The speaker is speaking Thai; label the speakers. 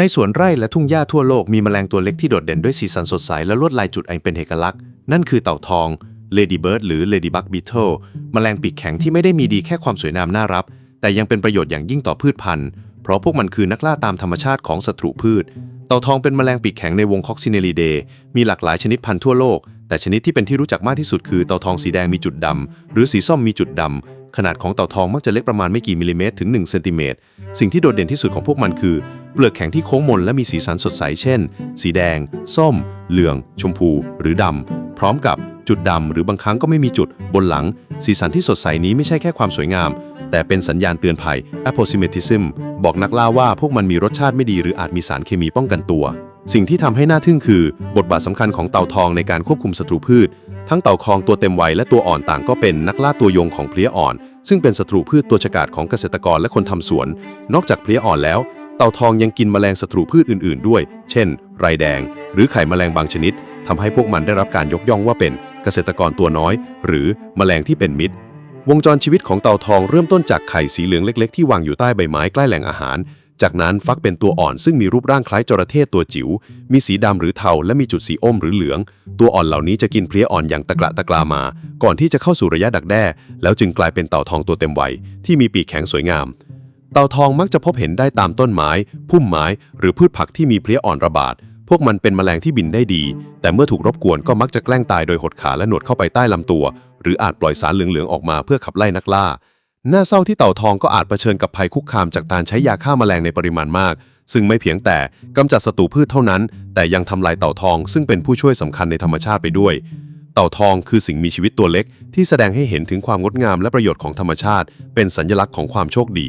Speaker 1: ในสวนไร่และทุ่งหญ้าทั่วโลกมีแมลงตัวเล็กที่โดดเด่นด้วยสีสันสดใส และลวดลายจุดอันเป็นเอกลักษณ์ นั่นคือเต่าทอง Ladybird หรือ Ladybug Beetle แมลงปีกแข็งที่ไม่ได้มีดีแค่ความสวยงามน่ารับ แต่ยังเป็นประโยชน์อย่างยิ่งต่อพืชพันธุ์ เพราะพวกมันคือนักล่าตามธรรมชาติของศัตรูพืช เต่าทองเป็นแมลงปีกแข็งในวงคอกซิเนลิเดมีหลากหลายชนิดพันธุ์ทั่วโลก แต่ชนิดที่เป็นที่รู้จักมากที่สุดคือเต่าทองสีแดงมีจุดดำหรือสีส้มมีจุดดำ ขนาดของเต่าทองมักจะเล็กประมาณไม่กี่มิลลิเมตรถึง1เซนติเมตรสิ่งที่โดดเด่นที่สุดของพวกมันคือ เปลือกแข็งที่โค้งมนและมีสีสันสดใสเช่น สีแดง ส้ม เหลือง ชมพู หรือดำ พร้อมกับจุดดำหรือบางครั้งก็ไม่มีจุดบนหลัง สีสันที่สดใสนี้ไม่ใช่แค่ความสวยงาม แต่เป็นสัญญาณเตือนภัย aposematism บอกนักล่าว่าพวกมันมีรสชาติไม่ดีหรืออาจมีสารเคมีป้องกันตัว สิ่งที่ทำให้น่าทึ่งคือ บทบาทสำคัญของเต่าทองในการควบคุมศัตรูพืช ทั้งเต่าคองตัวเต็มวัยและตัวอ่อนต่างก็เป็นนักล่าตัวยงของเพลี้ยอ่อน ซึ่งเป็นศัตรูพืชตัวฉกาจของเกษตรกรและคนทำสวน นอกจากเพลี้ยอ่อนแล้ว เต่าทองยังกินแมลงศัตรูพืชอื่น ๆ ด้วย เช่น ไรแดง หรือไข่แมลงบางชนิดทำให้พวกมันได้รับการยกย่องว่าเป็นเกษตรกรตัวน้อย หรือแมลงที่เป็นมิตร วงจรชีวิตของเต่าทองเริ่มต้นจากไข่สีเหลืองเล็ก ๆ ที่วางอยู่ใต้ใบไม้ใกล้แหล่งอาหาร จากนั้นฟักเป็นตัวอ่อนซึ่งมีรูปร่างคล้ายจระเข้ตัวจิ๋ว มีสีดำหรือเทาและมีจุดสีอมหรือเหลือง ตัวอ่อนเหล่านี้จะกินเพลี้ยอ่อนอย่างตะกระตะกรามา ก่อนที่จะเข้าสู่ระยะดักแด้ แล้วจึงกลายเป็นเต่าทองตัวเต็มวัยที่มีปีกแข็งสวยงาม เต่าทองมักจะพบเห็นได้ตามต้นไม้ พุ่มไม้ หรือพืชผักที่มีเพลี้ยอ่อนระบาด พวกมันเป็นแมลงที่บินได้ดี แต่เมื่อถูกรบกวนก็มักจะแกล้งตายโดยหดขาและหนวดเข้าไปใต้ลำตัว หรืออาจปล่อยสารเหลืองๆออกมาเพื่อขับไล่นักล่า น่าเศร้าที่เต่าทองก็อาจเผชิญกับภัยคุกคามจากการใช้ยาฆ่าแมลงในปริมาณมาก ซึ่งไม่เพียงแต่กำจัดศัตรูพืชเท่านั้น แต่ยังทำลายเต่าทอง ซึ่งเป็นผู้ช่วยสำคัญในธรรมชาติไปด้วย เต่าทองคือสิ่งมีชีวิตตัวเล็ก ที่แสดงให้เห็นถึงความงดงามและประโยชน์ของธรรมชาติ เป็นสัญลักษณ์ของความโชคดี